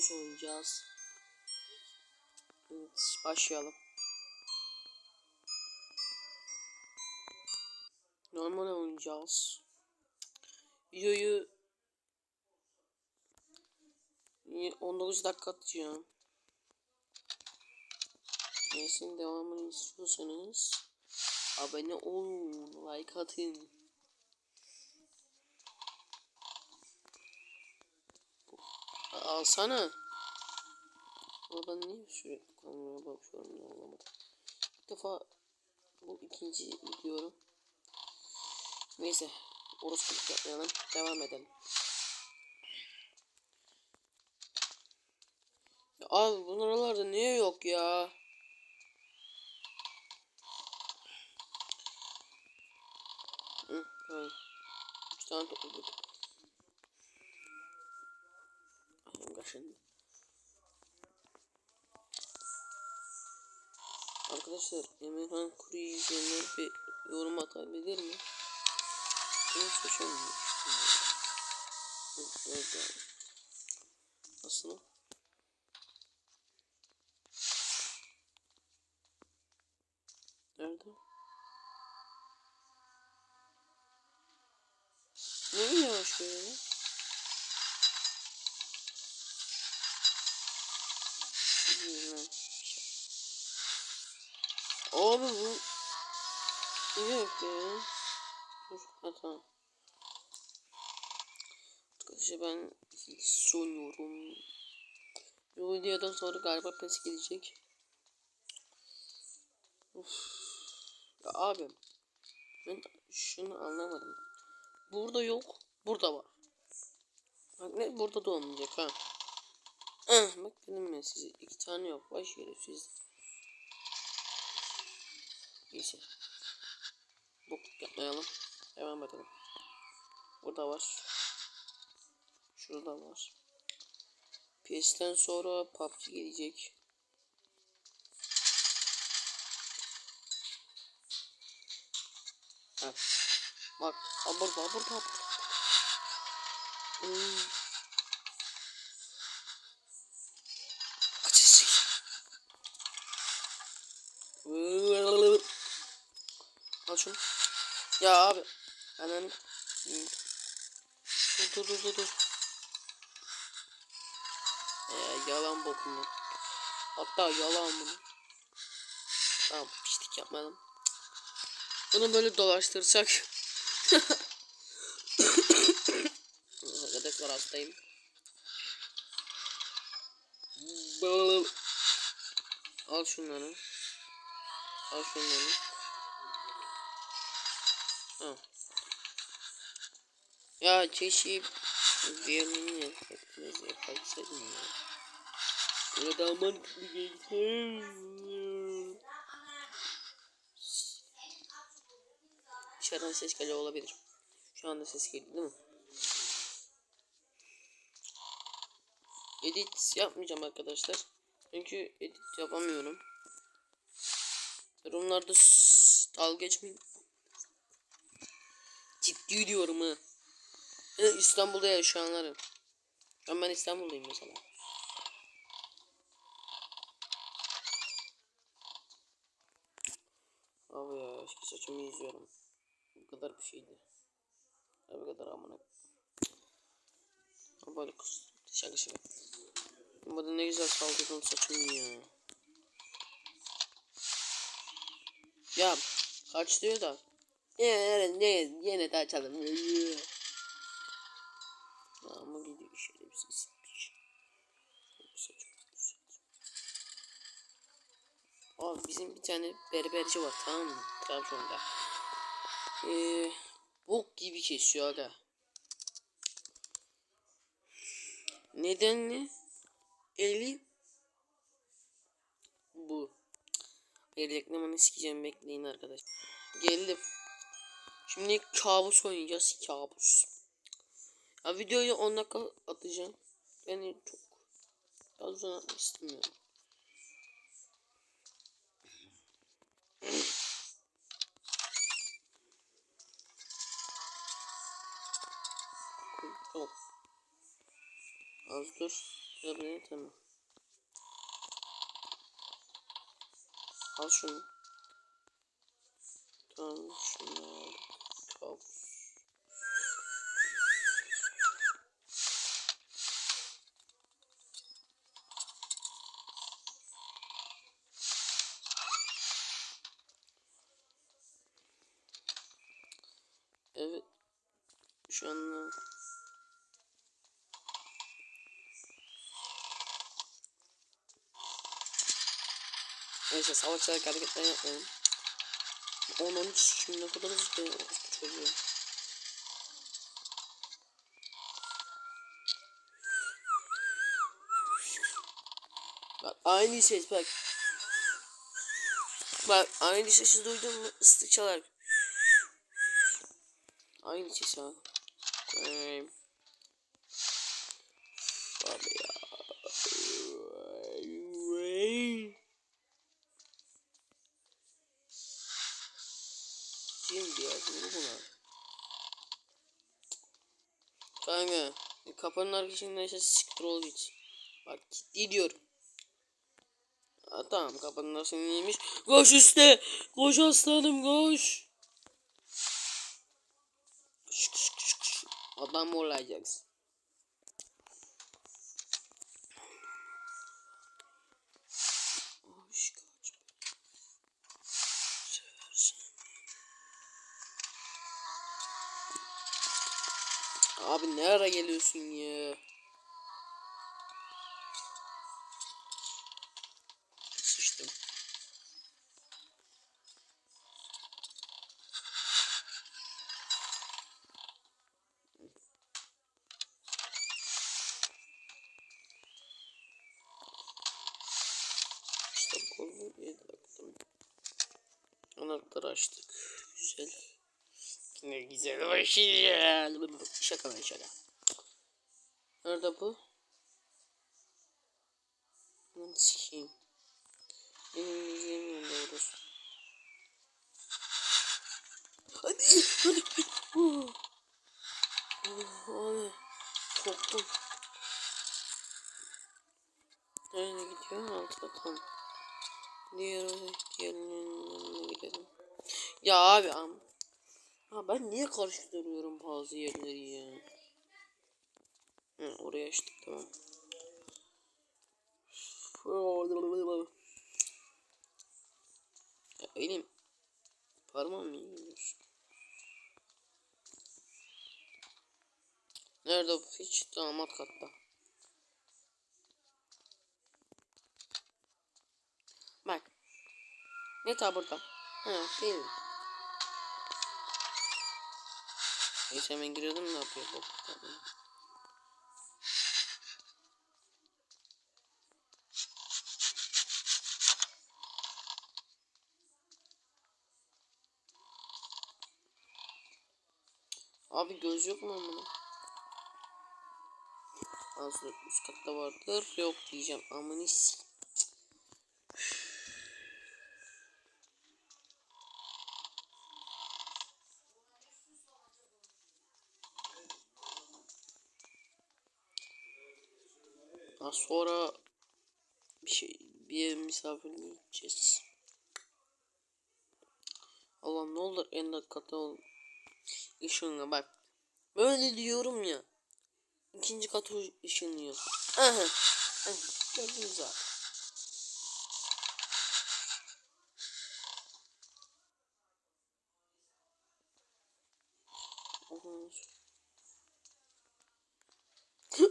Hepimiz oynayacağız. Evet başlayalım. Normal oynayacağız. Videoyu 19 dakika atacağım. Neyse devamını istiyorsanız abone olun, like atın. Alsana. Ama ben niye sürekli kameraya bakıyorum ya anlamadım. İlk defa bu ikinci videom. Neyse. Orospuluk yapmayalım. Devam edelim. Ya abi bunlarda niye yok ya? Hı, tamam. Üç tane topladık. Kaşındı. Arkadaşlar Emirhan Kuru izleyenler bir yorum atabilir mi? Hiç hoşlanmıyor. Evet abi. Nasıl? Nerede? Ne yavaş böyle? Abi bu yok ya? Dur ha tamam. Arkadaşlar ben soruyorum. Bu videodan sonra galiba pes gelecek. Uf. Ya abi ben şunu anlamadım. Burada yok, burada var. Bak ne burada da olmayacak ha. Ah, bak dedim ben size iki tane yok. Baş yere siz. Neyse. Bokluk yapmayalım. Devam edelim. Burada var. Şurada var. PS'ten sonra PUBG gelecek. Ha. Bak, burada, burada, burada. Hmm. Ya abi. Hemen. Dur dur dur dur. dur. Ee, yalan bokumu. Hatta yalan bunu. Tamam pislik yapmayalım. Bunu böyle dolaştırsak. Arkadaşlar hastayım. Al şunları. Al şunları. Ya keşke diğerini hepimiz yaparsaydım ya. Daha mantıklı gelse. Dışarıdan ses geliyor olabilir. Şu anda ses geliyor değil mi? Edit yapmayacağım arkadaşlar. Çünkü edit yapamıyorum. Yorumlarda dalga geçmeyin. Ciddi diyorum ha. İstanbul'da yaşayanlarım. Ben ben İstanbul'dayım mesela. Abi ya eski saçımı izliyorum. Bu kadar bir şeydi. Bu kadar amına. Böyle kız. Şaka şaka. Burada ne güzel saldırdım saçımı ya. Ya kaç diyor da. Yine ne yine de açalım. Ama gidiyor şöyle bir ses. Abi bizim bir tane berberci var tamam mı? Trabzon'da. Ee, bok gibi kesiyor aga. Nedenli eli bu. Bir reklamını sikeceğim bekleyin arkadaşlar. Geldim. Şimdi kabus oynayacağız kabus. Ya videoyu 10 dakika atacağım. Yani çok daha uzun atmak istemiyorum. Az dur. Tabii tamam. Al şunu. Tamam şunu aldık. Kabus. Evet. Şu anda Neyse savaşarak hareketler yapmayalım. 10 13 şimdi ne kadar hızlı çocuğu. Bak aynı ses bak. Bak aynı sesi duydun mu ıslık çalar. Aynı ses ha. Ee, Abi ya. Bunu buna. Kanka kapının arkasındaysa siktir ol git. Bak ciddi diyorum. Ha, tamam kapının arkasındaymış. Koş üstte. Koş aslanım koş. Koş koş koş koş. Adam olacaksın. Koş kaç. Seversen. Abi ne ara geliyorsun ya? Sıçtım. İşte kolu yedektim. Anahtarı açtık. Güzel. Ne güzel başlayacağız. Şaka lan şaka. Nerede bu? Lan sikeyim. Benim izleyemiyorum doğrusu. Hadi hadi. Oh. Oh, abi. Korktum. Nereye gidiyor? Altıda tam. Diğer diğerinin yanına gidelim. Ya abi am. Ha ben niye karıştırıyorum bazı yerleri ya? Hı, oraya açtık tamam. Ya elim parmağım iyi gidiyor. Nerede bu hiç damat katta. Bak. Ne ta burada? Ha değil? Neyse hemen giriyordum ne yapıyor? Tamam. Abi göz yok mu amına? Aslında üst katta vardır. Yok diyeceğim. Amını Daha sonra bir şey bir ev misafirliğe gideceğiz. Allah'ım ne olur en dakikada ol. Işığına bak. Böyle diyorum ya. İkinci katı ışınlıyor. Aha. Aha. Gördünüz zaten.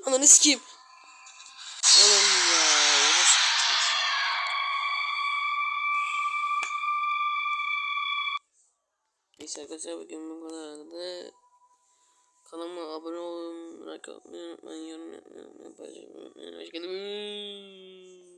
Ananı sikeyim. Anam ya. orası- Neyse arkadaşlar bugün bu kadardı. Kanalıma abone olun, like atmayı unutmayın, yorum yapmayı unutmayın, paylaşmayı unutmayın. Hoşçakalın.